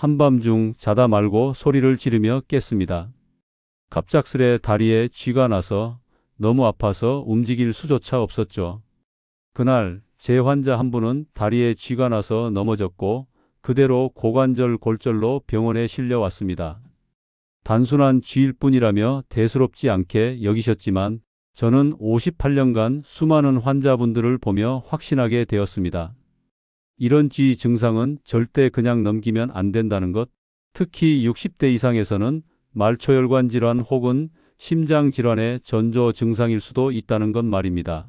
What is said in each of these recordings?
한밤중 자다 말고 소리를 지르며 깼습니다. 갑작스레 다리에 쥐가 나서 너무 아파서 움직일 수조차 없었죠. 그날 제 환자 한 분은 다리에 쥐가 나서 넘어졌고 그대로 고관절 골절로 병원에 실려왔습니다. 단순한 쥐일 뿐이라며 대수롭지 않게 여기셨지만 저는 58년간 수많은 환자분들을 보며 확신하게 되었습니다. 이런 쥐 증상은 절대 그냥 넘기면 안 된다는 것, 특히 60대 이상에서는 말초혈관 질환 혹은 심장 질환의 전조 증상일 수도 있다는 것 말입니다.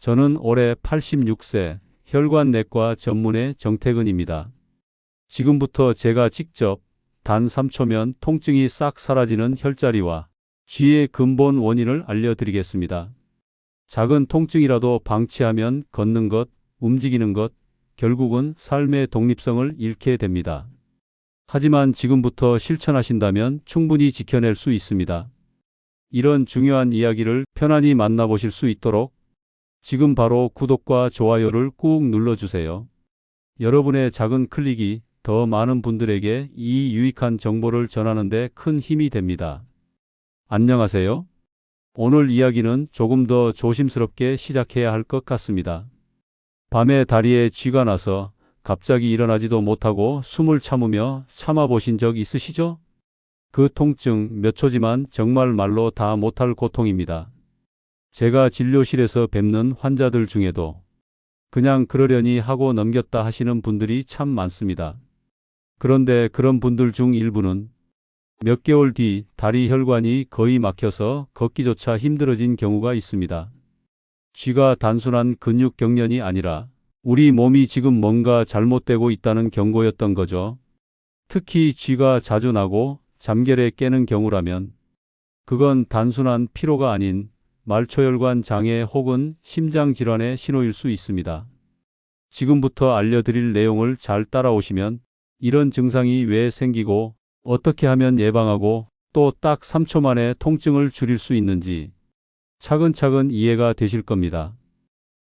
저는 올해 86세 혈관내과 전문의 정태근입니다. 지금부터 제가 직접 단 3초면 통증이 싹 사라지는 혈자리와 쥐의 근본 원인을 알려드리겠습니다. 작은 통증이라도 방치하면 걷는 것, 움직이는 것, 결국은 삶의 독립성을 잃게 됩니다. 하지만 지금부터 실천하신다면 충분히 지켜낼 수 있습니다. 이런 중요한 이야기를 편안히 만나보실 수 있도록 지금 바로 구독과 좋아요를 꾹 눌러주세요. 여러분의 작은 클릭이 더 많은 분들에게 이 유익한 정보를 전하는데 큰 힘이 됩니다. 안녕하세요. 오늘 이야기는 조금 더 조심스럽게 시작해야 할 것 같습니다. 밤에 다리에 쥐가 나서 갑자기 일어나지도 못하고 숨을 참으며 참아보신 적 있으시죠? 그 통증 몇 초지만 정말 말로 다 못할 고통입니다. 제가 진료실에서 뵙는 환자들 중에도 그냥 그러려니 하고 넘겼다 하시는 분들이 참 많습니다. 그런데 그런 분들 중 일부는 몇 개월 뒤 다리 혈관이 거의 막혀서 걷기조차 힘들어진 경우가 있습니다. 쥐가 단순한 근육 경련이 아니라 우리 몸이 지금 뭔가 잘못되고 있다는 경고였던 거죠. 특히 쥐가 자주 나고 잠결에 깨는 경우라면 그건 단순한 피로가 아닌 말초혈관 장애 혹은 심장 질환의 신호일 수 있습니다. 지금부터 알려드릴 내용을 잘 따라오시면 이런 증상이 왜 생기고 어떻게 하면 예방하고 또 딱 3초 만에 통증을 줄일 수 있는지 차근차근 이해가 되실 겁니다.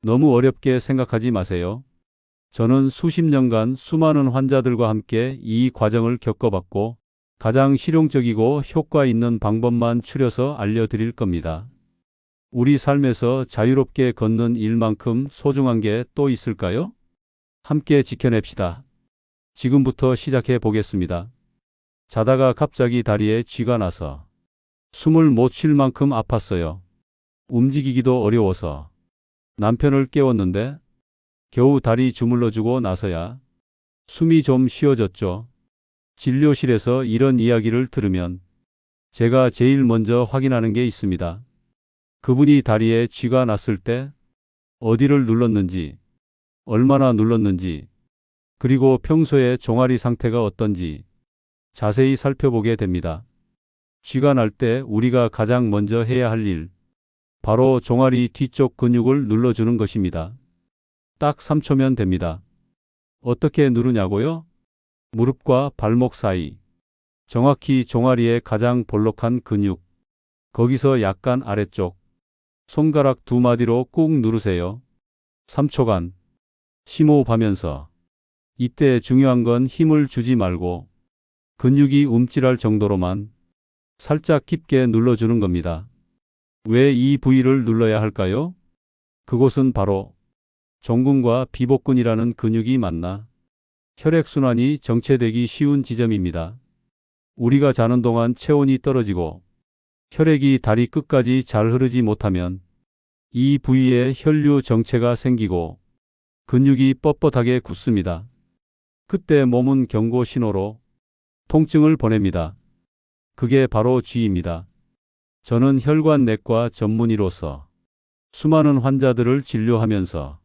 너무 어렵게 생각하지 마세요. 저는 수십 년간 수많은 환자들과 함께 이 과정을 겪어봤고 가장 실용적이고 효과 있는 방법만 추려서 알려드릴 겁니다. 우리 삶에서 자유롭게 걷는 일만큼 소중한 게 또 있을까요? 함께 지켜냅시다. 지금부터 시작해 보겠습니다. 자다가 갑자기 다리에 쥐가 나서 숨을 못 쉴 만큼 아팠어요. 움직이기도 어려워서 남편을 깨웠는데 겨우 다리 주물러주고 나서야 숨이 좀 쉬어졌죠. 진료실에서 이런 이야기를 들으면 제가 제일 먼저 확인하는 게 있습니다. 그분이 다리에 쥐가 났을 때 어디를 눌렀는지, 얼마나 눌렀는지, 그리고 평소에 종아리 상태가 어떤지 자세히 살펴보게 됩니다. 쥐가 날 때 우리가 가장 먼저 해야 할 일, 바로 종아리 뒤쪽 근육을 눌러주는 것입니다. 딱 3초면 됩니다. 어떻게 누르냐고요? 무릎과 발목 사이, 정확히 종아리의 가장 볼록한 근육, 거기서 약간 아래쪽, 손가락 두 마디로 꾹 누르세요. 3초간 심호흡하면서 이때 중요한 건 힘을 주지 말고 근육이 움찔할 정도로만 살짝 깊게 눌러주는 겁니다. 왜 이 부위를 눌러야 할까요? 그곳은 바로 종근과 비복근이라는 근육이 만나 혈액순환이 정체되기 쉬운 지점입니다. 우리가 자는 동안 체온이 떨어지고 혈액이 다리 끝까지 잘 흐르지 못하면 이 부위에 혈류 정체가 생기고 근육이 뻣뻣하게 굳습니다. 그때 몸은 경고 신호로 통증을 보냅니다. 그게 바로 쥐입니다. 저는 혈관내과 전문의로서 수많은 환자들을 진료하면서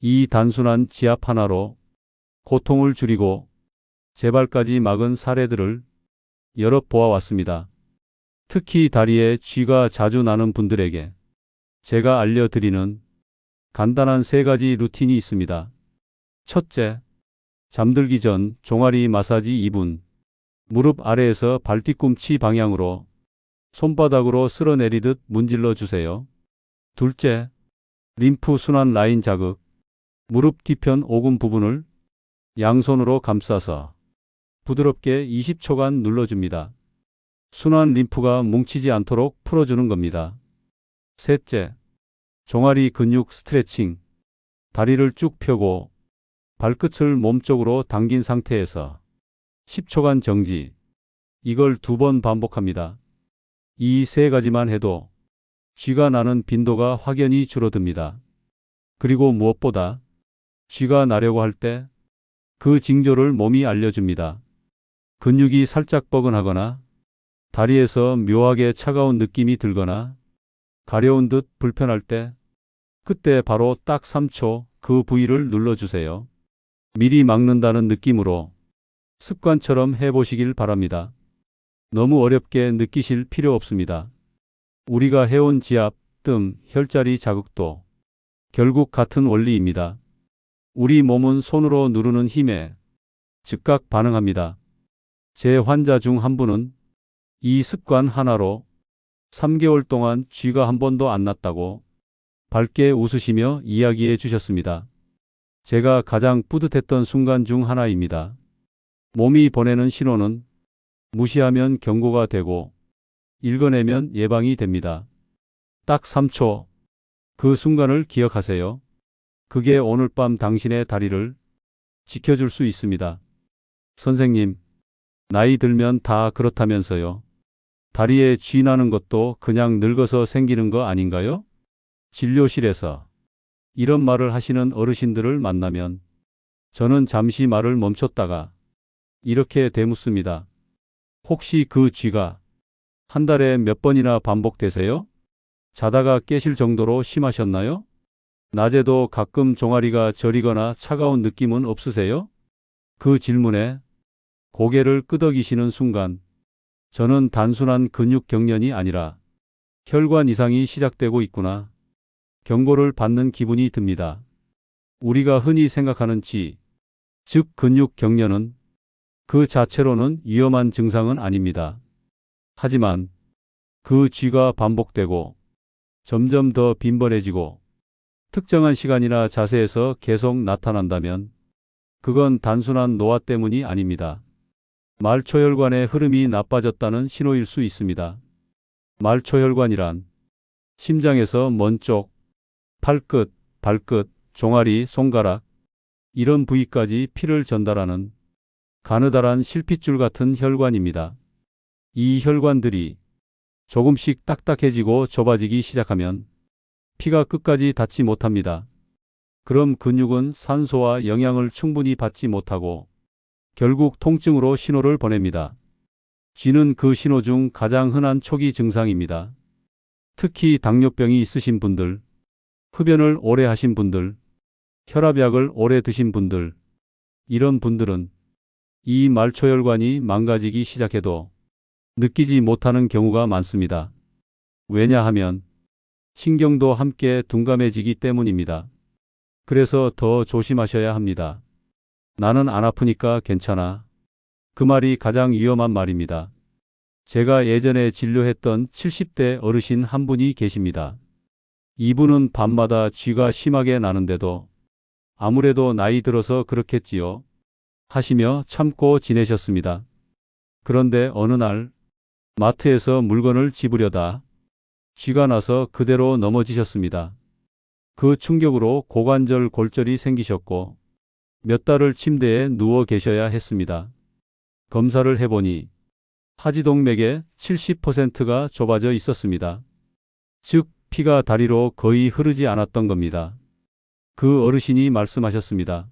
이 단순한 지압 하나로 고통을 줄이고 재발까지 막은 사례들을 여러 보아왔습니다. 특히 다리에 쥐가 자주 나는 분들에게 제가 알려드리는 간단한 세 가지 루틴이 있습니다. 첫째, 잠들기 전 종아리 마사지 2분, 무릎 아래에서 발뒤꿈치 방향으로 손바닥으로 쓸어내리듯 문질러 주세요. 둘째, 림프 순환 라인 자극, 무릎 뒤편 오금 부분을 양손으로 감싸서 부드럽게 20초간 눌러줍니다. 순환 림프가 뭉치지 않도록 풀어주는 겁니다. 셋째, 종아리 근육 스트레칭. 다리를 쭉 펴고 발끝을 몸쪽으로 당긴 상태에서 10초간 정지. 이걸 두 번 반복합니다. 이 세 가지만 해도 쥐가 나는 빈도가 확연히 줄어듭니다. 그리고 무엇보다 쥐가 나려고 할 때 그 징조를 몸이 알려줍니다. 근육이 살짝 뻐근하거나 다리에서 묘하게 차가운 느낌이 들거나 가려운 듯 불편할 때 그때 바로 딱 3초 그 부위를 눌러주세요. 미리 막는다는 느낌으로 습관처럼 해보시길 바랍니다. 너무 어렵게 느끼실 필요 없습니다. 우리가 해온 지압, 뜸, 혈자리 자극도 결국 같은 원리입니다. 우리 몸은 손으로 누르는 힘에 즉각 반응합니다. 제 환자 중 한 분은 이 습관 하나로 3개월 동안 쥐가 한 번도 안 났다고 밝게 웃으시며 이야기해 주셨습니다. 제가 가장 뿌듯했던 순간 중 하나입니다. 몸이 보내는 신호는 무시하면 경고가 되고 읽어내면 예방이 됩니다. 딱 3초. 그 순간을 기억하세요. 그게 오늘 밤 당신의 다리를 지켜줄 수 있습니다. 선생님, 나이 들면 다 그렇다면서요. 다리에 쥐 나는 것도 그냥 늙어서 생기는 거 아닌가요? 진료실에서 이런 말을 하시는 어르신들을 만나면 저는 잠시 말을 멈췄다가 이렇게 되묻습니다. 혹시 그 쥐가 한 달에 몇 번이나 반복되세요? 자다가 깨실 정도로 심하셨나요? 낮에도 가끔 종아리가 저리거나 차가운 느낌은 없으세요? 그 질문에 고개를 끄덕이시는 순간 저는 단순한 근육 경련이 아니라 혈관 이상이 시작되고 있구나. 경고를 받는 기분이 듭니다. 우리가 흔히 생각하는 지, 즉 근육 경련은 그 자체로는 위험한 증상은 아닙니다. 하지만 그 쥐가 반복되고 점점 더 빈번해지고 특정한 시간이나 자세에서 계속 나타난다면 그건 단순한 노화 때문이 아닙니다. 말초혈관의 흐름이 나빠졌다는 신호일 수 있습니다. 말초혈관이란 심장에서 먼 쪽, 팔끝, 발끝, 종아리, 손가락 이런 부위까지 피를 전달하는 가느다란 실핏줄 같은 혈관입니다. 이 혈관들이 조금씩 딱딱해지고 좁아지기 시작하면 피가 끝까지 닿지 못합니다. 그럼 근육은 산소와 영양을 충분히 받지 못하고 결국 통증으로 신호를 보냅니다. 쥐는 그 신호 중 가장 흔한 초기 증상입니다. 특히 당뇨병이 있으신 분들, 흡연을 오래 하신 분들, 혈압약을 오래 드신 분들, 이런 분들은 이 말초혈관이 망가지기 시작해도 느끼지 못하는 경우가 많습니다. 왜냐하면 신경도 함께 둔감해지기 때문입니다. 그래서 더 조심하셔야 합니다. 나는 안 아프니까 괜찮아. 그 말이 가장 위험한 말입니다. 제가 예전에 진료했던 70대 어르신 한 분이 계십니다. 이분은 밤마다 쥐가 심하게 나는데도 아무래도 나이 들어서 그렇겠지요. 하시며 참고 지내셨습니다. 그런데 어느 날 마트에서 물건을 집으려다 쥐가 나서 그대로 넘어지셨습니다. 그 충격으로 고관절 골절이 생기셨고 몇 달을 침대에 누워 계셔야 했습니다. 검사를 해보니 하지동맥의 70%가 좁아져 있었습니다. 즉, 피가 다리로 거의 흐르지 않았던 겁니다. 그 어르신이 말씀하셨습니다.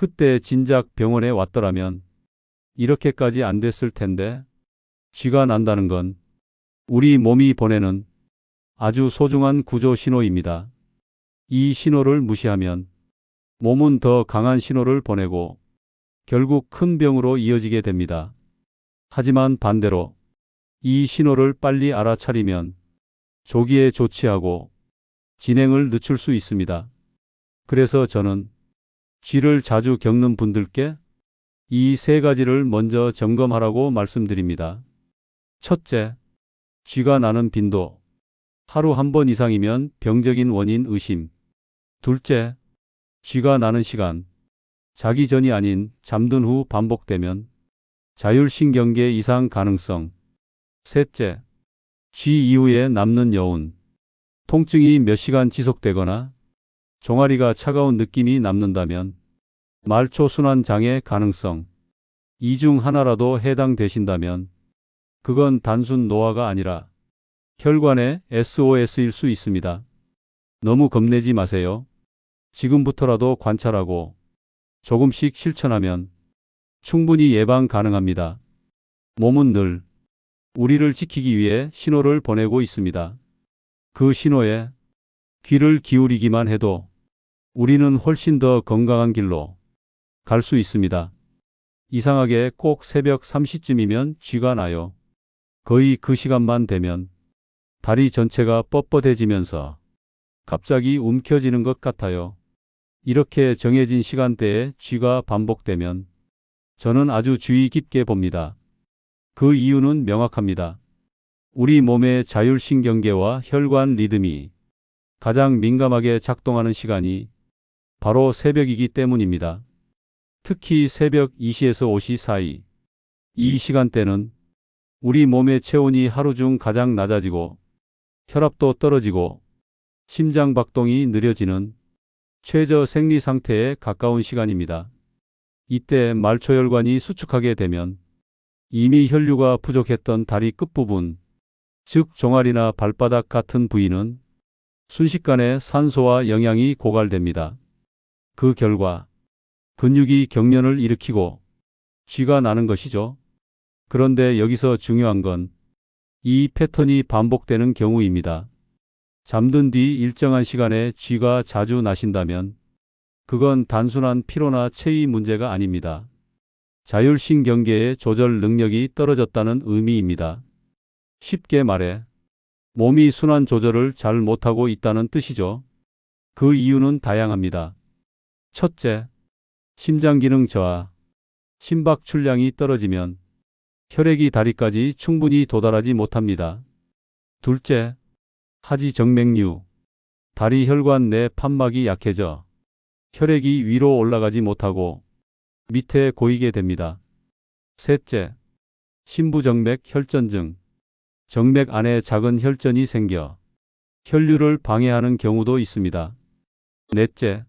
그때 진작 병원에 왔더라면 이렇게까지 안 됐을 텐데 쥐가 난다는 건 우리 몸이 보내는 아주 소중한 구조 신호입니다. 이 신호를 무시하면 몸은 더 강한 신호를 보내고 결국 큰 병으로 이어지게 됩니다. 하지만 반대로 이 신호를 빨리 알아차리면 조기에 조치하고 진행을 늦출 수 있습니다. 그래서 저는 쥐를 자주 겪는 분들께 이 세 가지를 먼저 점검하라고 말씀드립니다. 첫째, 쥐가 나는 빈도. 하루 한 번 이상이면 병적인 원인 의심. 둘째, 쥐가 나는 시간. 자기 전이 아닌 잠든 후 반복되면 자율신경계 이상 가능성. 셋째, 쥐 이후에 남는 여운. 통증이 몇 시간 지속되거나 종아리가 차가운 느낌이 남는다면 말초 순환 장애 가능성. 이 중 하나라도 해당되신다면 그건 단순 노화가 아니라 혈관의 SOS일 수 있습니다. 너무 겁내지 마세요. 지금부터라도 관찰하고 조금씩 실천하면 충분히 예방 가능합니다. 몸은 늘 우리를 지키기 위해 신호를 보내고 있습니다. 그 신호에 귀를 기울이기만 해도 우리는 훨씬 더 건강한 길로 갈 수 있습니다. 이상하게 꼭 새벽 3시쯤이면 쥐가 나요. 거의 그 시간만 되면 다리 전체가 뻣뻣해지면서 갑자기 움켜쥐는 것 같아요. 이렇게 정해진 시간대에 쥐가 반복되면 저는 아주 주의 깊게 봅니다. 그 이유는 명확합니다. 우리 몸의 자율신경계와 혈관 리듬이 가장 민감하게 작동하는 시간이 바로 새벽이기 때문입니다. 특히 새벽 2시에서 5시 사이. 이 시간대는 우리 몸의 체온이 하루 중 가장 낮아지고 혈압도 떨어지고 심장 박동이 느려지는 최저 생리 상태에 가까운 시간입니다. 이때 말초혈관이 수축하게 되면 이미 혈류가 부족했던 다리 끝부분, 즉 종아리나 발바닥 같은 부위는 순식간에 산소와 영양이 고갈됩니다. 그 결과 근육이 경련을 일으키고 쥐가 나는 것이죠. 그런데 여기서 중요한 건 이 패턴이 반복되는 경우입니다. 잠든 뒤 일정한 시간에 쥐가 자주 나신다면 그건 단순한 피로나 체위 문제가 아닙니다. 자율신경계의 조절 능력이 떨어졌다는 의미입니다. 쉽게 말해 몸이 순환 조절을 잘 못하고 있다는 뜻이죠. 그 이유는 다양합니다. 첫째, 심장 기능 저하. 심박 출량이 떨어지면 혈액이 다리까지 충분히 도달하지 못합니다. 둘째, 하지 정맥류. 다리 혈관 내 판막이 약해져 혈액이 위로 올라가지 못하고 밑에 고이게 됩니다. 셋째, 심부정맥 혈전증. 정맥 안에 작은 혈전이 생겨 혈류를 방해하는 경우도 있습니다. 넷째,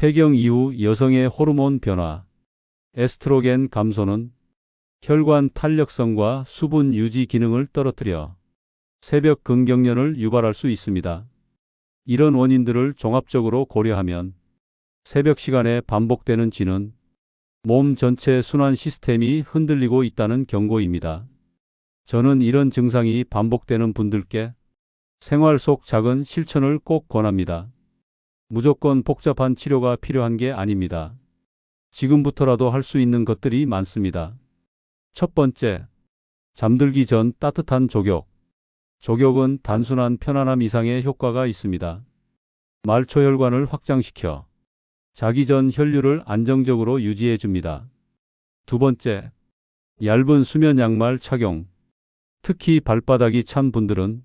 폐경 이후 여성의 호르몬 변화. 에스트로겐 감소는 혈관 탄력성과 수분 유지 기능을 떨어뜨려 새벽 근경련을 유발할 수 있습니다. 이런 원인들을 종합적으로 고려하면 새벽 시간에 반복되는 쥐는 몸 전체 순환 시스템이 흔들리고 있다는 경고입니다. 저는 이런 증상이 반복되는 분들께 생활 속 작은 실천을 꼭 권합니다. 무조건 복잡한 치료가 필요한 게 아닙니다. 지금부터라도 할 수 있는 것들이 많습니다. 첫 번째, 잠들기 전 따뜻한 족욕. 족욕은 단순한 편안함 이상의 효과가 있습니다. 말초혈관을 확장시켜 자기 전 혈류를 안정적으로 유지해 줍니다. 두 번째, 얇은 수면 양말 착용. 특히 발바닥이 찬 분들은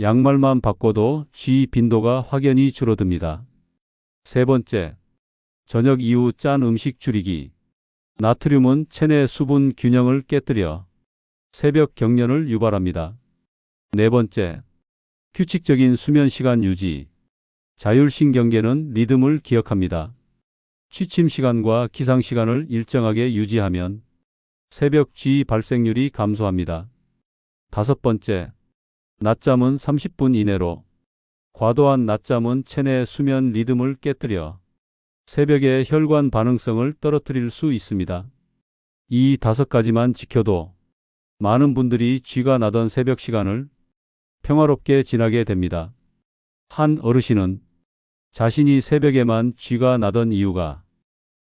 양말만 바꿔도 쥐 빈도가 확연히 줄어듭니다. 세 번째, 저녁 이후 짠 음식 줄이기. 나트륨은 체내 수분 균형을 깨뜨려 새벽 경련을 유발합니다. 네 번째, 규칙적인 수면 시간 유지. 자율신경계는 리듬을 기억합니다. 취침 시간과 기상 시간을 일정하게 유지하면 새벽 쥐 발생률이 감소합니다. 다섯 번째, 낮잠은 30분 이내로. 과도한 낮잠은 체내 수면 리듬을 깨뜨려 새벽의 혈관 반응성을 떨어뜨릴 수 있습니다. 이 다섯 가지만 지켜도 많은 분들이 쥐가 나던 새벽 시간을 평화롭게 지나게 됩니다. 한 어르신은 자신이 새벽에만 쥐가 나던 이유가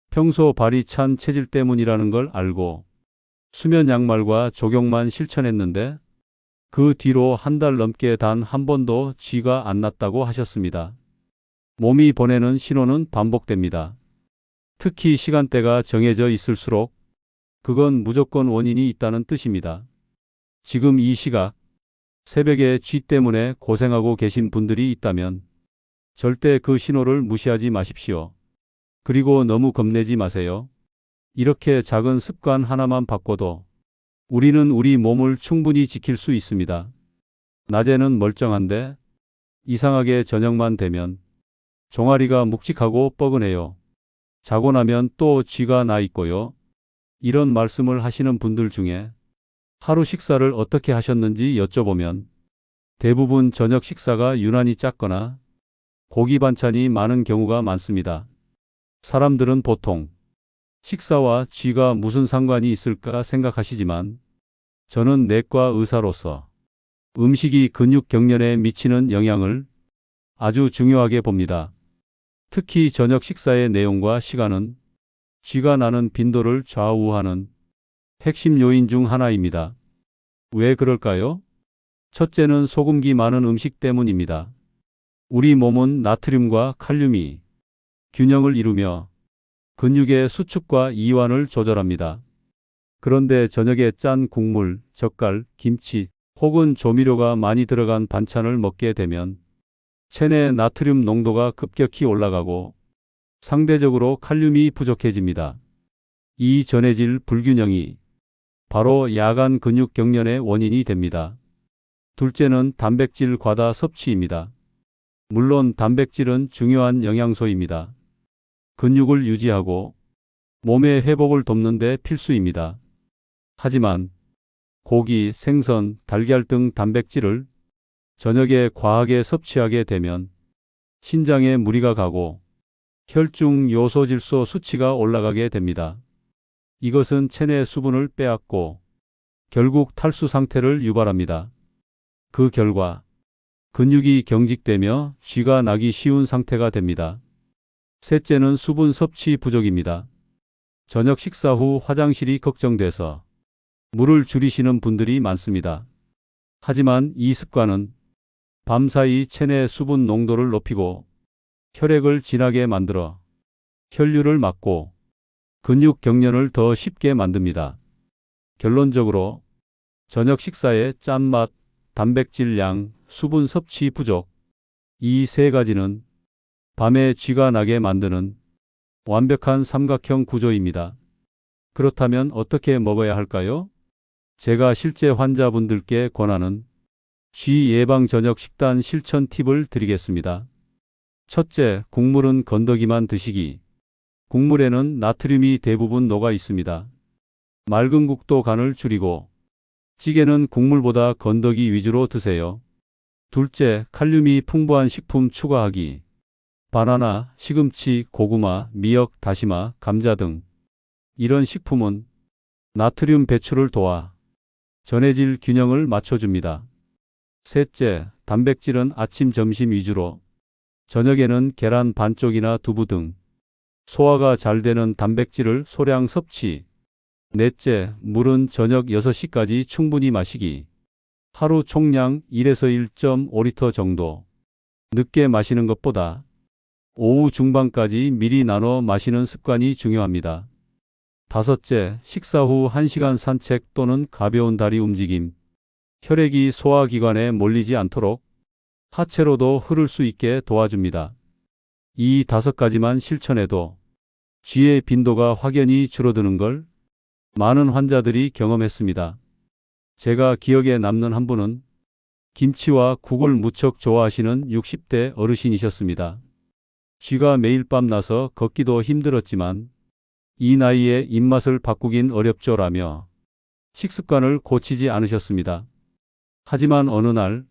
평소 발이 찬 체질 때문이라는 걸 알고 수면 양말과 족욕만 실천했는데 그 뒤로 한 달 넘게 단 한 번도 쥐가 안 났다고 하셨습니다. 몸이 보내는 신호는 반복됩니다. 특히 시간대가 정해져 있을수록 그건 무조건 원인이 있다는 뜻입니다. 지금 이 시각 새벽에 쥐 때문에 고생하고 계신 분들이 있다면 절대 그 신호를 무시하지 마십시오. 그리고 너무 겁내지 마세요. 이렇게 작은 습관 하나만 바꿔도 우리는 우리 몸을 충분히 지킬 수 있습니다. 낮에는 멀쩡한데 이상하게 저녁만 되면 종아리가 묵직하고 뻐근해요. 자고 나면 또 쥐가 나 있고요. 이런 말씀을 하시는 분들 중에 하루 식사를 어떻게 하셨는지 여쭤보면 대부분 저녁 식사가 유난히 작거나 고기 반찬이 많은 경우가 많습니다. 사람들은 보통 식사와 쥐가 무슨 상관이 있을까 생각하시지만 저는 내과 의사로서 음식이 근육 경련에 미치는 영향을 아주 중요하게 봅니다. 특히 저녁 식사의 내용과 시간은 쥐가 나는 빈도를 좌우하는 핵심 요인 중 하나입니다. 왜 그럴까요? 첫째는 소금기 많은 음식 때문입니다. 우리 몸은 나트륨과 칼륨이 균형을 이루며 근육의 수축과 이완을 조절합니다. 그런데 저녁에 짠 국물, 젓갈, 김치 혹은 조미료가 많이 들어간 반찬을 먹게 되면 체내 나트륨 농도가 급격히 올라가고 상대적으로 칼륨이 부족해집니다. 이 전해질 불균형이 바로 야간 근육 경련의 원인이 됩니다. 둘째는 단백질 과다 섭취입니다. 물론 단백질은 중요한 영양소입니다. 근육을 유지하고 몸의 회복을 돕는 데 필수입니다. 하지만 고기, 생선, 달걀 등 단백질을 저녁에 과하게 섭취하게 되면 신장에 무리가 가고 혈중 요소질소 수치가 올라가게 됩니다. 이것은 체내 수분을 빼앗고 결국 탈수 상태를 유발합니다. 그 결과 근육이 경직되며 쥐가 나기 쉬운 상태가 됩니다. 셋째는 수분 섭취 부족입니다. 저녁 식사 후 화장실이 걱정돼서 물을 줄이시는 분들이 많습니다. 하지만 이 습관은 밤사이 체내 수분 농도를 높이고 혈액을 진하게 만들어 혈류를 막고 근육 경련을 더 쉽게 만듭니다. 결론적으로 저녁 식사의 짠맛, 단백질 양, 수분 섭취 부족 이 세 가지는 밤에 쥐가 나게 만드는 완벽한 삼각형 구조입니다. 그렇다면 어떻게 먹어야 할까요? 제가 실제 환자분들께 권하는 쥐 예방 저녁 식단 실천 팁을 드리겠습니다. 첫째, 국물은 건더기만 드시기. 국물에는 나트륨이 대부분 녹아 있습니다. 맑은 국도 간을 줄이고 찌개는 국물보다 건더기 위주로 드세요. 둘째, 칼륨이 풍부한 식품 추가하기. 바나나, 시금치, 고구마, 미역, 다시마, 감자 등 이런 식품은 나트륨 배출을 도와 전해질 균형을 맞춰줍니다. 셋째, 단백질은 아침, 점심 위주로 저녁에는 계란 반쪽이나 두부 등 소화가 잘 되는 단백질을 소량 섭취. 넷째, 물은 저녁 6시까지 충분히 마시기. 하루 총량 1에서 1.5리터 정도. 늦게 마시는 것보다 오후 중반까지 미리 나눠 마시는 습관이 중요합니다. 다섯째, 식사 후 1시간 산책 또는 가벼운 다리 움직임. 혈액이 소화기관에 몰리지 않도록 하체로도 흐를 수 있게 도와줍니다. 이 다섯 가지만 실천해도 쥐의 빈도가 확연히 줄어드는 걸 많은 환자들이 경험했습니다. 제가 기억에 남는 한 분은 김치와 국을 무척 좋아하시는 60대 어르신이셨습니다. 쥐가 매일 밤 나서 걷기도 힘들었지만 이 나이에 입맛을 바꾸긴 어렵죠라며 식습관을 고치지 않으셨습니다. 하지만 어느 날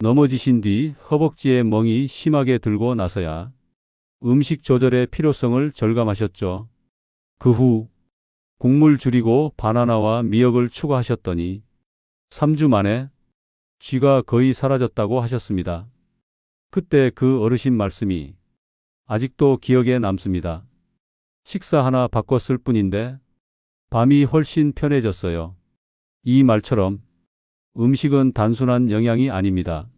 넘어지신 뒤 허벅지에 멍이 심하게 들고 나서야 음식 조절의 필요성을 절감하셨죠. 그 후 국물 줄이고 바나나와 미역을 추가하셨더니 3주 만에 쥐가 거의 사라졌다고 하셨습니다. 그때 그 어르신 말씀이 아직도 기억에 남습니다. 식사 하나 바꿨을 뿐인데 밤이 훨씬 편해졌어요. 이 말처럼 음식은 단순한 영양이 아닙니다.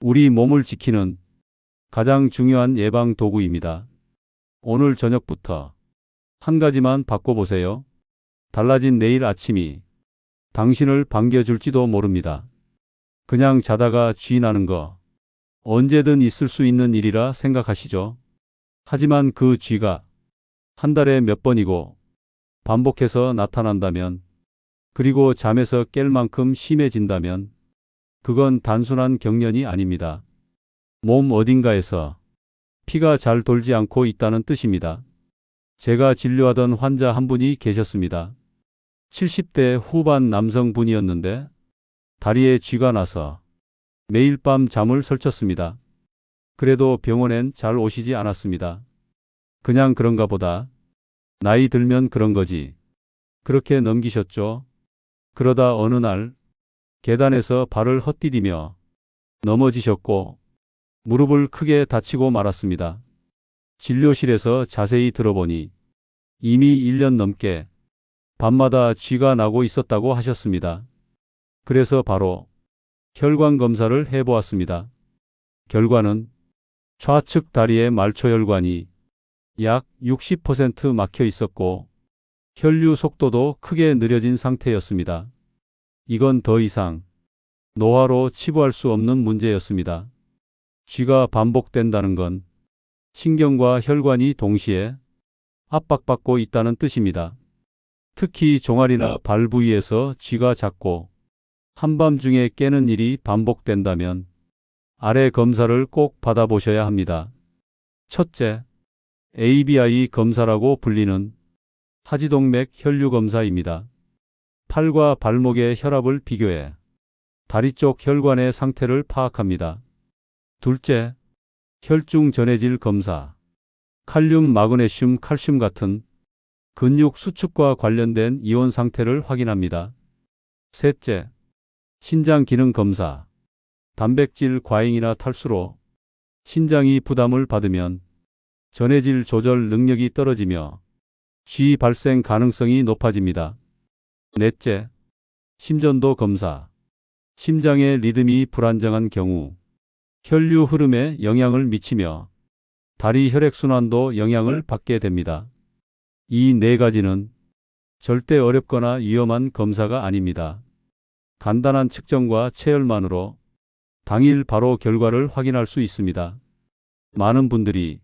우리 몸을 지키는 가장 중요한 예방 도구입니다. 오늘 저녁부터 한 가지만 바꿔보세요. 달라진 내일 아침이 당신을 반겨줄지도 모릅니다. 그냥 자다가 쥐 나는 거 언제든 있을 수 있는 일이라 생각하시죠. 하지만 그 쥐가 한 달에 몇 번이고 반복해서 나타난다면, 그리고 잠에서 깰 만큼 심해진다면, 그건 단순한 경련이 아닙니다. 몸 어딘가에서 피가 잘 돌지 않고 있다는 뜻입니다. 제가 진료하던 환자 한 분이 계셨습니다. 70대 후반 남성분이었는데 다리에 쥐가 나서 매일 밤 잠을 설쳤습니다. 그래도 병원엔 잘 오시지 않았습니다. 그냥 그런가 보다. 나이 들면 그런 거지. 그렇게 넘기셨죠. 그러다 어느 날 계단에서 발을 헛디디며 넘어지셨고 무릎을 크게 다치고 말았습니다. 진료실에서 자세히 들어보니 이미 1년 넘게 밤마다 쥐가 나고 있었다고 하셨습니다. 그래서 바로 혈관 검사를 해보았습니다. 결과는 좌측 다리의 말초혈관이 약 60% 막혀 있었고 혈류 속도도 크게 느려진 상태였습니다. 이건 더 이상 노화로 치부할 수 없는 문제였습니다. 쥐가 반복된다는 건 신경과 혈관이 동시에 압박받고 있다는 뜻입니다. 특히 종아리나 발 부위에서 쥐가 잦고 한밤중에 깨는 일이 반복된다면 아래 검사를 꼭 받아보셔야 합니다. 첫째, ABI 검사라고 불리는 하지동맥 혈류 검사입니다. 팔과 발목의 혈압을 비교해 다리 쪽 혈관의 상태를 파악합니다. 둘째, 혈중 전해질 검사. 칼륨, 마그네슘, 칼슘 같은 근육 수축과 관련된 이온 상태를 확인합니다. 셋째, 신장 기능 검사. 단백질 과잉이나 탈수로 신장이 부담을 받으면 전해질 조절 능력이 떨어지며 쥐 발생 가능성이 높아집니다. 넷째, 심전도 검사. 심장의 리듬이 불안정한 경우 혈류 흐름에 영향을 미치며 다리 혈액순환도 영향을 받게 됩니다. 이 네 가지는 절대 어렵거나 위험한 검사가 아닙니다. 간단한 측정과 체열만으로 당일 바로 결과를 확인할 수 있습니다. 많은 분들이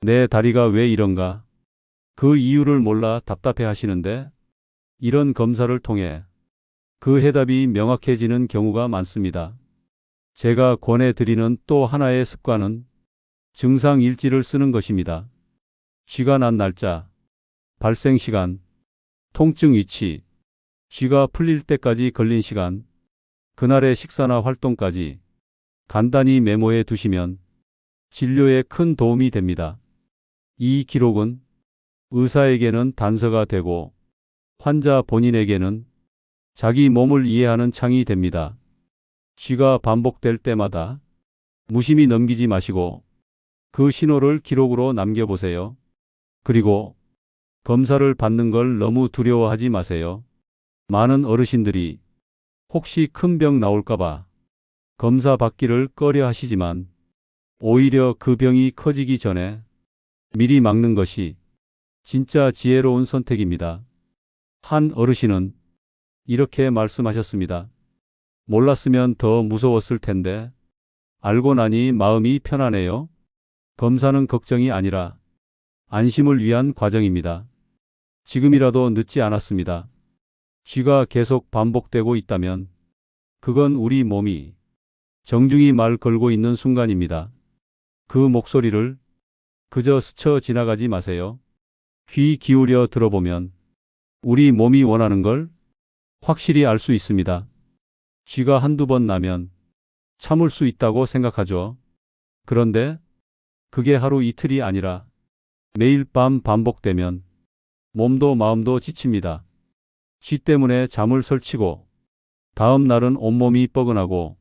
내 다리가 왜 이런가? 그 이유를 몰라 답답해 하시는데 이런 검사를 통해 그 해답이 명확해지는 경우가 많습니다. 제가 권해드리는 또 하나의 습관은 증상 일지를 쓰는 것입니다. 쥐가 난 날짜, 발생 시간, 통증 위치, 쥐가 풀릴 때까지 걸린 시간, 그날의 식사나 활동까지 간단히 메모해 두시면 진료에 큰 도움이 됩니다. 이 기록은 의사에게는 단서가 되고 환자 본인에게는 자기 몸을 이해하는 창이 됩니다. 쥐가 반복될 때마다 무심히 넘기지 마시고 그 신호를 기록으로 남겨보세요. 그리고 검사를 받는 걸 너무 두려워하지 마세요. 많은 어르신들이 혹시 큰 병 나올까봐 검사 받기를 꺼려 하시지만 오히려 그 병이 커지기 전에 미리 막는 것이 진짜 지혜로운 선택입니다. 한 어르신은 이렇게 말씀하셨습니다. 몰랐으면 더 무서웠을 텐데 알고 나니 마음이 편하네요. 검사는 걱정이 아니라 안심을 위한 과정입니다. 지금이라도 늦지 않았습니다. 쥐가 계속 반복되고 있다면 그건 우리 몸이 정중히 말 걸고 있는 순간입니다. 그 목소리를 그저 스쳐 지나가지 마세요. 귀 기울여 들어보면 우리 몸이 원하는 걸 확실히 알 수 있습니다. 쥐가 한두 번 나면 참을 수 있다고 생각하죠. 그런데 그게 하루 이틀이 아니라 매일 밤 반복되면 몸도 마음도 지칩니다. 쥐 때문에 잠을 설치고 다음 날은 온몸이 뻐근하고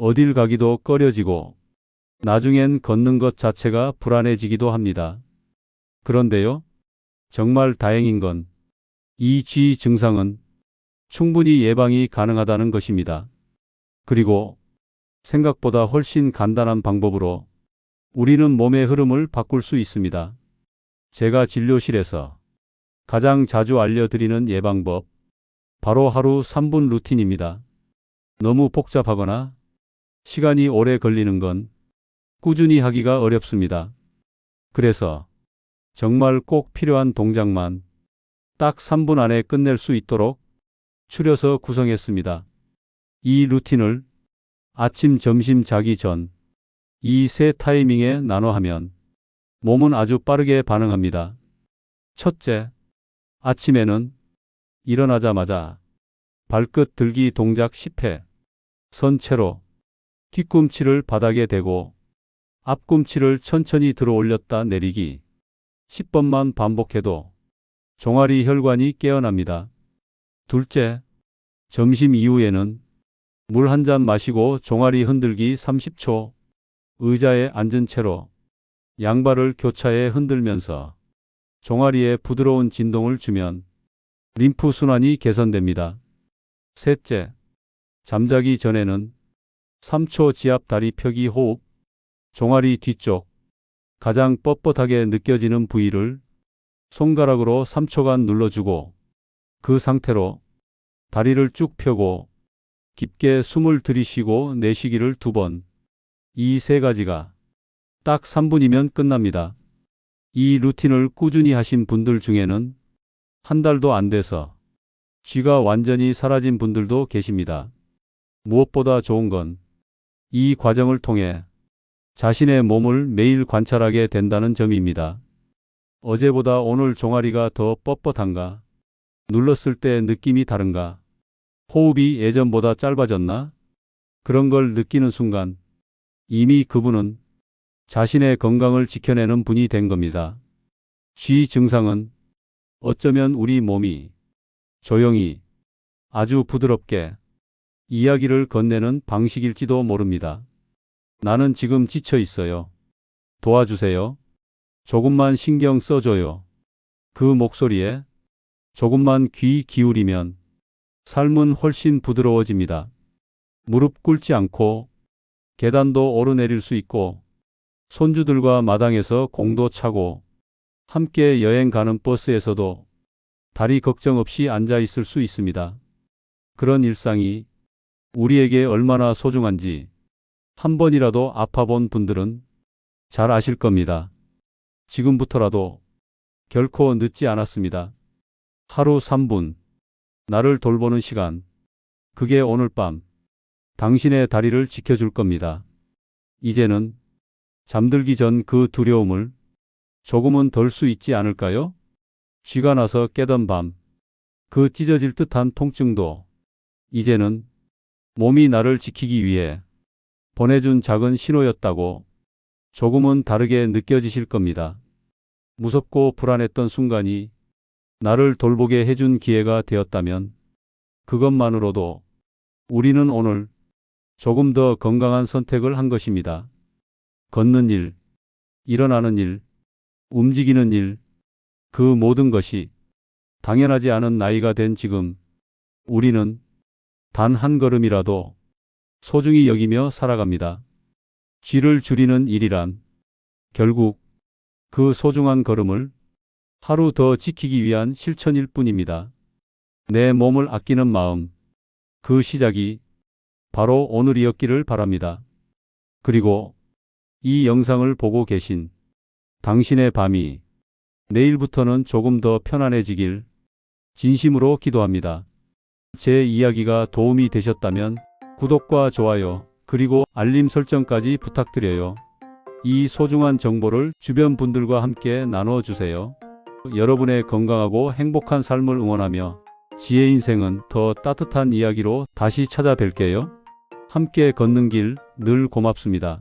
어딜 가기도 꺼려지고 나중엔 걷는 것 자체가 불안해지기도 합니다. 그런데요, 정말 다행인 건이쥐 증상은 충분히 예방이 가능하다는 것입니다. 그리고 생각보다 훨씬 간단한 방법으로 우리는 몸의 흐름을 바꿀 수 있습니다. 제가 진료실에서 가장 자주 알려드리는 예방법, 바로 하루 3분 루틴입니다. 너무 복잡하거나 시간이 오래 걸리는 건 꾸준히 하기가 어렵습니다. 그래서 정말 꼭 필요한 동작만 딱 3분 안에 끝낼 수 있도록 추려서 구성했습니다. 이 루틴을 아침, 점심, 자기 전 이 세 타이밍에 나눠 하면 몸은 아주 빠르게 반응합니다. 첫째, 아침에는 일어나자마자 발끝 들기 동작 10회, 선체로 뒤꿈치를 바닥에 대고 앞꿈치를 천천히 들어 올렸다 내리기 10번만 반복해도 종아리 혈관이 깨어납니다. 둘째, 점심 이후에는 물 한 잔 마시고 종아리 흔들기 30초, 의자에 앉은 채로 양발을 교차해 흔들면서 종아리에 부드러운 진동을 주면 림프 순환이 개선됩니다. 셋째, 잠자기 전에는 3초 지압 다리 펴기 호흡, 종아리 뒤쪽, 가장 뻣뻣하게 느껴지는 부위를 손가락으로 3초간 눌러주고 그 상태로 다리를 쭉 펴고 깊게 숨을 들이쉬고 내쉬기를 두 번. 이 세 가지가 딱 3분이면 끝납니다. 이 루틴을 꾸준히 하신 분들 중에는 한 달도 안 돼서 쥐가 완전히 사라진 분들도 계십니다. 무엇보다 좋은 건 이 과정을 통해 자신의 몸을 매일 관찰하게 된다는 점입니다. 어제보다 오늘 종아리가 더 뻣뻣한가? 눌렀을 때 느낌이 다른가? 호흡이 예전보다 짧아졌나? 그런 걸 느끼는 순간 이미 그분은 자신의 건강을 지켜내는 분이 된 겁니다. 쥐 증상은 어쩌면 우리 몸이 조용히 아주 부드럽게 이야기를 건네는 방식일지도 모릅니다. 나는 지금 지쳐 있어요. 도와주세요. 조금만 신경 써줘요. 그 목소리에 조금만 귀 기울이면 삶은 훨씬 부드러워집니다. 무릎 꿇지 않고 계단도 오르내릴 수 있고 손주들과 마당에서 공도 차고 함께 여행 가는 버스에서도 다리 걱정 없이 앉아 있을 수 있습니다. 그런 일상이 우리에게 얼마나 소중한지 한 번이라도 아파본 분들은 잘 아실 겁니다. 지금부터라도 결코 늦지 않았습니다. 하루 3분, 나를 돌보는 시간. 그게 오늘 밤, 당신의 다리를 지켜줄 겁니다. 이제는 잠들기 전 그 두려움을 조금은 덜 수 있지 않을까요? 쥐가 나서 깨던 밤, 그 찢어질 듯한 통증도 이제는 몸이 나를 지키기 위해 보내준 작은 신호였다고 조금은 다르게 느껴지실 겁니다. 무섭고 불안했던 순간이 나를 돌보게 해준 기회가 되었다면 그것만으로도 우리는 오늘 조금 더 건강한 선택을 한 것입니다. 걷는 일, 일어나는 일, 움직이는 일, 그 모든 것이 당연하지 않은 나이가 된 지금 우리는 단 한 걸음이라도 소중히 여기며 살아갑니다. 쥐를 줄이는 일이란 결국 그 소중한 걸음을 하루 더 지키기 위한 실천일 뿐입니다. 내 몸을 아끼는 마음, 그 시작이 바로 오늘이었기를 바랍니다. 그리고 이 영상을 보고 계신 당신의 밤이 내일부터는 조금 더 편안해지길 진심으로 기도합니다. 제 이야기가 도움이 되셨다면 구독과 좋아요, 그리고 알림 설정까지 부탁드려요. 이 소중한 정보를 주변 분들과 함께 나누어 주세요. 여러분의 건강하고 행복한 삶을 응원하며 지혜 인생은 더 따뜻한 이야기로 다시 찾아뵐게요. 함께 걷는 길 늘 고맙습니다.